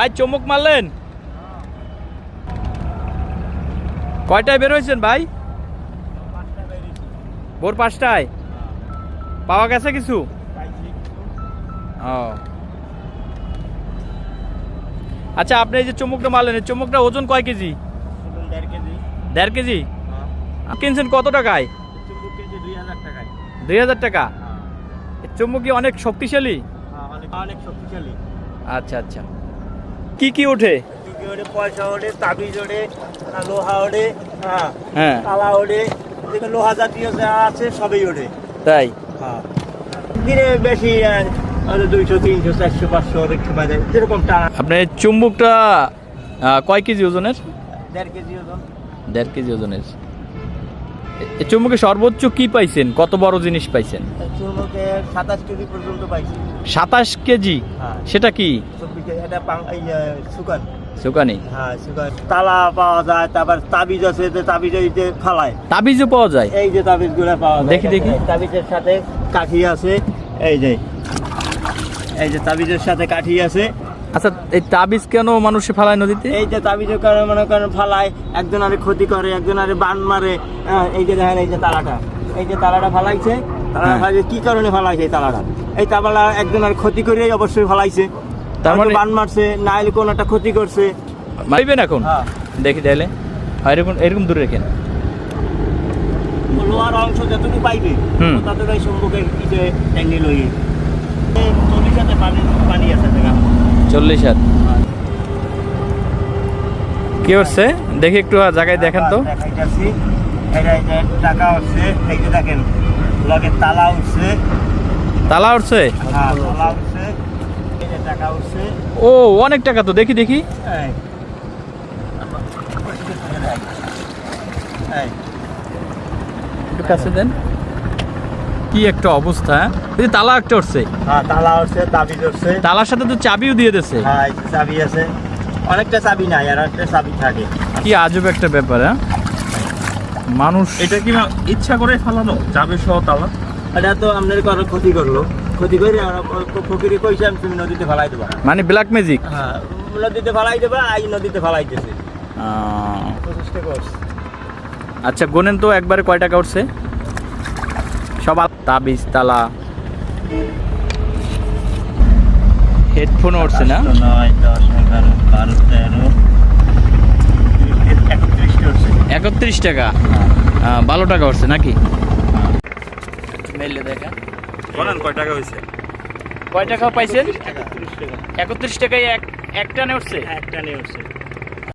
ভাই চমক মারলেন। কয়টায় বের হয়েছেন ভাই? ভোর পাঁচটায়। পাওয়া গেছে কিছু? ও। আচ্ছা আপনি এই যে চমকটা মারলেন এই চমকটা ওজন কয় কেজি? দেড় কেজি? কিনছেন কত টাকায়? দুই হাজার টাকা? এই চুম্বক কি অনেক শক্তিশালী? অনেক শক্তিশালী। আচ্ছা আচ্ছা। কি কি ওঠে? পয়সা ওঠে তাবিজ ওঠে লোহা ওঠে হ্যাঁ হ্যাঁ। তালা ওঠে লোহা জাতীয় যা আছে সবই ওঠে। তাই? হ্যাঁ। দিনে বেশি দুইশো তিনশো চারশো পাঁচশো দেখতে পাই যেরকম টানা। আপনার চুম্বকটা কয় কেজি ওজনের? দেড় কেজি ওজন। দেড় কেজি ওজনের। চুম্বকে সর্বোচ্চ কি পাইছেন? কত বড় জিনিস পাইছেন? চুরমুখে সাতাশ কেজি পর্যন্ত পাইছি। সাতাশ কেজি? হ্যাঁ। সেটা কি? এটা সুকান সুকানি হ্যাঁ সুকান তালা পাওয়া যায় তারপর তাবিজ আছে যে তাবিজ এই যে ফালায়। তাবিজও পাওয়া যায়? এই যে তাবিজগুলো পাওয়া যায়। দেখি, দেখি। তাবিজের সাথে কাঠি আছে। এই যে। এই যে তাবিজের সাথে কাঠি আছে। আচ্ছা এই তাবিজ কেন মানুষে ফালায় নদীতে? এই যে তাবিজের কারণে মনে করেন ফালায় একজন আরে ক্ষতি করে একজন আরে বান মারে হ্যাঁ, এই যে দেখেন এই যে তালাটা। এই যে তালাটা ফালাইছে তালা হ্যাঁ। ফালাইছে কি কারণে ফালাইছে এই তালাটা? এই তালা একজন আর ক্ষতি করে অবশ্যই ফালাইছে। তার মানে- বান মারছে না হলে কোনো একটা ক্ষতি করছে। মারিবেন এখন? হ্যাঁ। দেখি তাহলে। এরকম এরকম দূরে রেখেন। লোহার অংশ যতটুকু পাইবে। ততটাই সম্মুখে ইটে ট্যাঙ্গি লই নদীর সাথে পানি পানি আছে দেখা। চল্লিশ হাত। কি হচ্ছে? দেখি একটু জায়গায় দেখেন তো। টাকা উঠছে এই দেখেন লগে তালা উঠছে। তালা উঠছে? হ্যাঁ উঠছে টাকা উঠছে। ও অনেক টাকা তো দেখি দেখি। একটু কাছে দেন। কি একটা অবস্থা হ্যাঁ? এই যে তালা একটা উঠছে। হ্যাঁ তালা উঠছে তাবিজ উঠছে তালার সাথে তো চাবিও দিয়ে দিছে হ্যাঁ চাবি আছে। অনেকটা চাবি নাই আর একটা চাবি থাকে। কি আজব একটা ব্যাপার হ্যাঁ? মানুষ এটা কি ইচ্ছা করে ফালানো? যাবে সহ তালা? এটা তো আপনার কারও ক্ষতি করল। ক্ষতি করে আমরা ফকিরে কইছে আমি তুমি নদীতে ফেলাই দেবা। মানে ব্ল্যাক ম্যাজিক হ্যাঁ নদীতে ফেলাই দেবা আই নদীতে ফেলাইতেছে প্রচেষ্টা করছে। আচ্ছা গোনেন তো একবারে কয় টাকা উঠছে? সব আল- তাবিজ তালা। হেডফোন উঠছে না? নয় দশ এগারো বারো তেরো হচ্ছে একত্রিশ টাকা। বারো টাকা উঠছে নাকি? মেলে দেখা। বলেন কয় টাকা হয়েছে কয় টাকা পাইছেন? একত্রিশ টাকা। একত্রিশ টাকায় এক একটা নে উঠছে? একটা নিয়ে উঠছে।